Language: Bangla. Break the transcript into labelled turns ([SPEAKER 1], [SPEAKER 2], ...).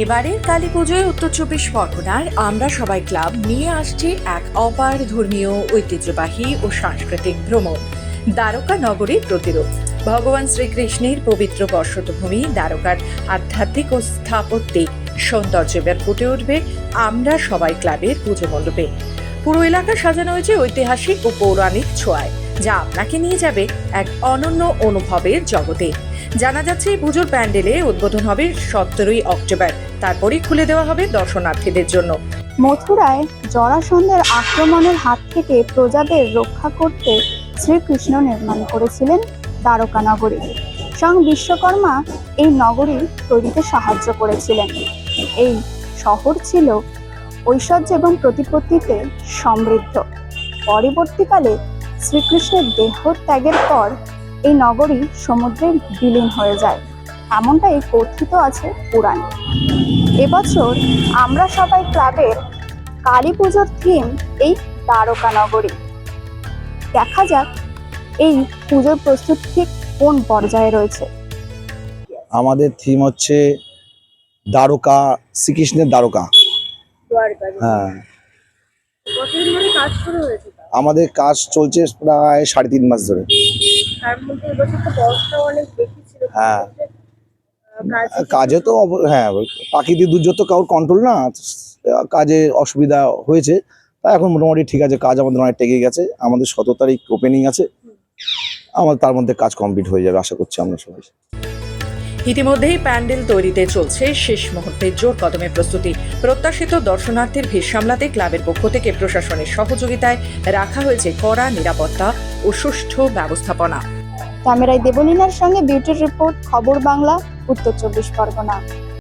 [SPEAKER 1] এবারের কালী পুজোয় উত্তর চব্বিশ পরগনার আমরা সবাই ক্লাব নিয়ে আসছে এক অপার ধর্মীয়, ঐতিহ্যবাহী ও সাংস্কৃতিক ভ্রমণ, দ্বারকা নগরীর প্রতিরূপ। ভগবান শ্রীকৃষ্ণের পবিত্র বর্ষতভূমি দ্বারকার আধ্যাত্মিক ও স্থাপত্যিক সৌন্দর্য এবার ফুটে উঠবে আমরা সবাই ক্লাবের পুজো মণ্ডপে। পুরো এলাকা সাজানো হয়েছে ঐতিহাসিক ও পৌরাণিক ছোঁয়ায়, যা আপনাকে নিয়ে যাবে এক অনন্য অনুভবের জগতে। জানা যাচ্ছে এই পুজোর প্যান্ডেলে উদ্বোধন হবে সতেরোই অক্টোবর। তারপরেই খুলে দেওয়া হবে দর্শনার্থীদের জন্য।
[SPEAKER 2] মথুরায় জরাসন্ধের আক্রমণের হাত থেকে প্রজাদের রক্ষা করতে শ্রীকৃষ্ণ নির্মাণ করেছিলেন দ্বারকা নগরী স্বয়ং বিশ্বকর্মা এই নগরী তৈরিতে সাহায্য করেছিলেন। এই শহর ছিল ঐশ্বর্য এবং প্রতিপত্তিতে সমৃদ্ধ। পরবর্তীকালে শ্রীকৃষ্ণের দেহ ত্যাগের পর এই নগরী সমুদ্রে বিলীন হয়ে যায়। এমনটাই কথিত আছে পুরাণে। এবছর আমরা সবাই ক্লাবের কালী পুজোর থিম এই দ্বারকা নগরী। দেখা যাক এই পুজোর প্রস্তুত ঠিক কোন পর্যায়ে রয়েছে।
[SPEAKER 3] আমাদের থিম হচ্ছে দ্বারকা শ্রীকৃষ্ণের দ্বারকা হ্যাঁ
[SPEAKER 2] কতদিন ধরে কাজ শুরু হয়েছে
[SPEAKER 3] আমাদের কাজ চলছে প্রায় সাড়ে তিন মাস ধরে। হ্যাঁ। কাজে তো হ্যাঁ প্রাকৃতিক দুর্যোগ তো কারোর কন্ট্রোল না কাজে অসুবিধা হয়েছে। তা এখন মোটামুটি ঠিক আছে কাজ আমাদের অনেক টেকে গেছে। আমাদের সতেরো তারিখ ওপেনিং আছে। আমার তার মধ্যে কাজ কমপ্লিট হয়ে যাবে আশা করছি আমরা সবাই।
[SPEAKER 1] ইতিমধ্যেই প্যান্ডেল তৈরিতে চলছে শেষ মুহূর্তে জোর কদমে প্রস্তুতি। প্রত্যাশিত দর্শনার্থীর ভিড় সামলাতে ক্লাবের পক্ষ থেকে প্রশাসনের সহযোগিতায় রাখা হয়েছে কড়া নিরাপত্তা ও সুষ্ঠু ব্যবস্থাপনা।
[SPEAKER 2] ক্যামেরায় দেবলীনার সঙ্গে বিউটির রিপোর্ট, খবর বাংলা, উত্তর চব্বিশ পরগনা।